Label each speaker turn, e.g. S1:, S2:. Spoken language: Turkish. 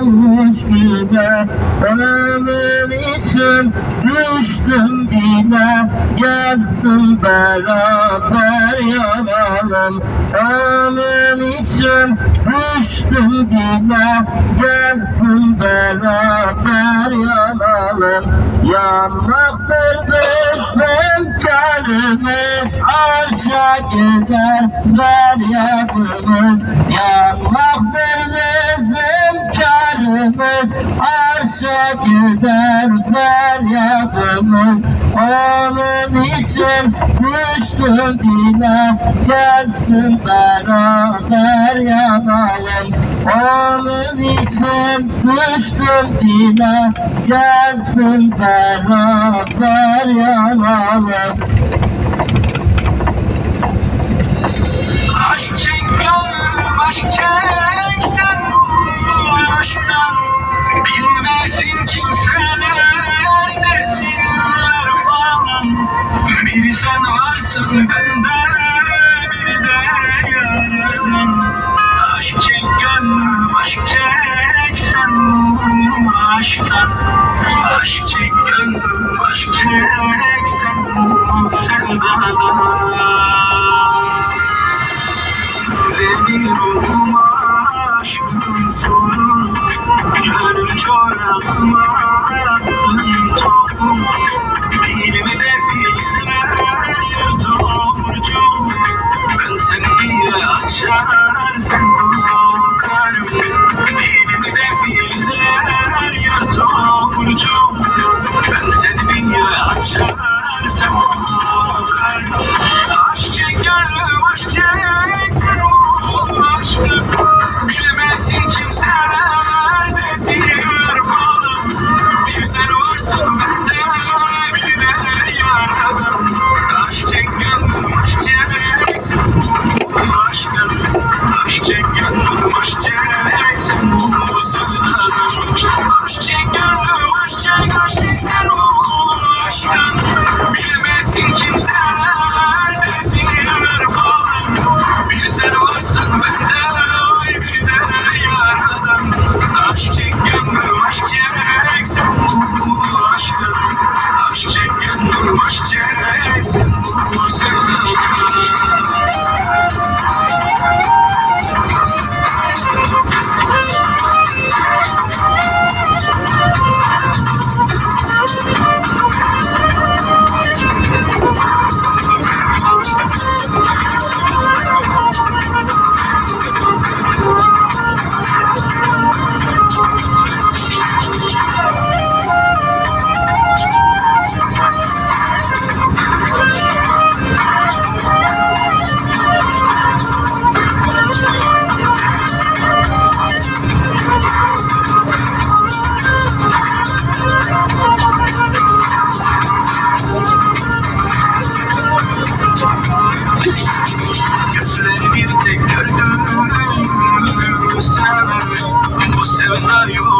S1: olmuş yine Ömür için düştüm yine. Gelsin beraber yanalım. Ömür için düştüm yine. Gelsin beraber yanalım. Yanmaktır bizim karımız Arşa gider feryadımız Yanmaktır bizim feryadımız Arşa gider feryadımız Onun için düştüm dine Gelsin beraber yanayım. Onun için düştüm dine Gelsin beraber yanalım
S2: Jake. radio.